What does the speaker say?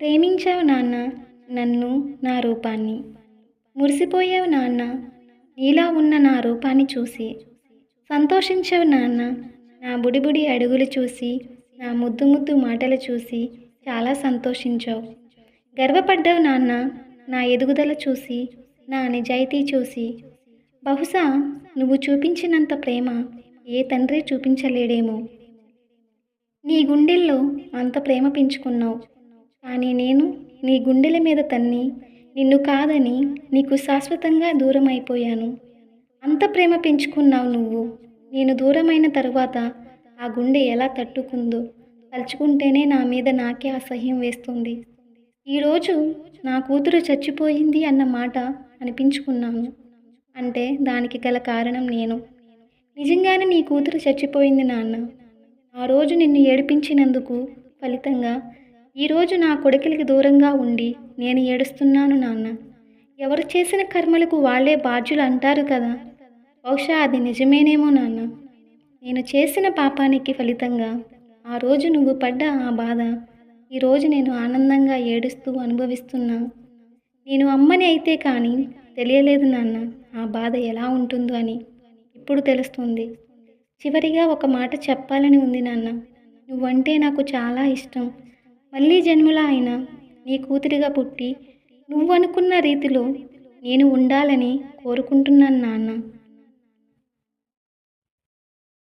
ప్రేమించావు నాన్న నన్ను నా రూపాన్ని. మురిసిపోయావు నాన్న నీలా ఉన్న నా రూపాన్ని చూసి. సంతోషించావు నాన్న నా బుడిబుడి అడుగులు చూసి నా ముద్దు ముద్దు మాటలు చూసి చాలా సంతోషించావు. గర్వపడ్డావు నాన్న నా ఎదుగుదల చూసి నా నిజాయితీ చూసి. బహుశా నువ్వు చూపించినంత ప్రేమ ఏ తండ్రి చూపించలేడేమో. నీ గుండెల్లో అంత ప్రేమ పెంచుకున్నావు. కానీ నేను నీ గుండెల మీద తన్ని నిన్ను కాదని నీకు శాశ్వతంగా దూరం అయిపోయాను అంత ప్రేమ పెంచుకున్నావు నువ్వు. నేను దూరమైన తరువాత ఆ గుండె ఎలా తట్టుకుందో తలుచుకుంటేనే నా మీద నాకే అసహ్యం వేస్తుంది. ఈరోజు నా కూతురు చచ్చిపోయింది అన్న మాట అనిపించుకున్నాను. అంటే దానికి గల కారణం నేను. నిజంగానే నీ కూతురు చచ్చిపోయింది నాన్న. ఆ రోజు నిన్ను ఏడిపించినందుకు ఫలితంగా ఈరోజు నా కొడుకులకి దూరంగా ఉండి నేను ఏడుస్తున్నాను నాన్న. ఎవరు చేసిన కర్మలకు వాళ్ళే బాధ్యులు అంటారు కదా. బహుశా అది నిజమేనేమో నాన్న. నేను చేసిన పాపానికి ఫలితంగా ఆ రోజు నువ్వు పడ్డ ఆ బాధ ఈరోజు నేను ఆనందంగా ఏడుస్తూ అనుభవిస్తున్నా. నేను అమ్మని అయితే కానీ తెలియలేదు నాన్న ఆ బాధ ఎలా ఉంటుందో అని. ఇప్పుడు తెలుస్తుంది. చివరిగా ఒక మాట చెప్పాలని ఉంది నాన్న. నువ్వంటే నాకు చాలా ఇష్టం. మళ్ళీ జన్మలో అయినా నీ కూతురిగా పుట్టి నువ్వు అనుకున్న రీతిలో నేను ఉండాలని కోరుకుంటున్నాను నాన్న.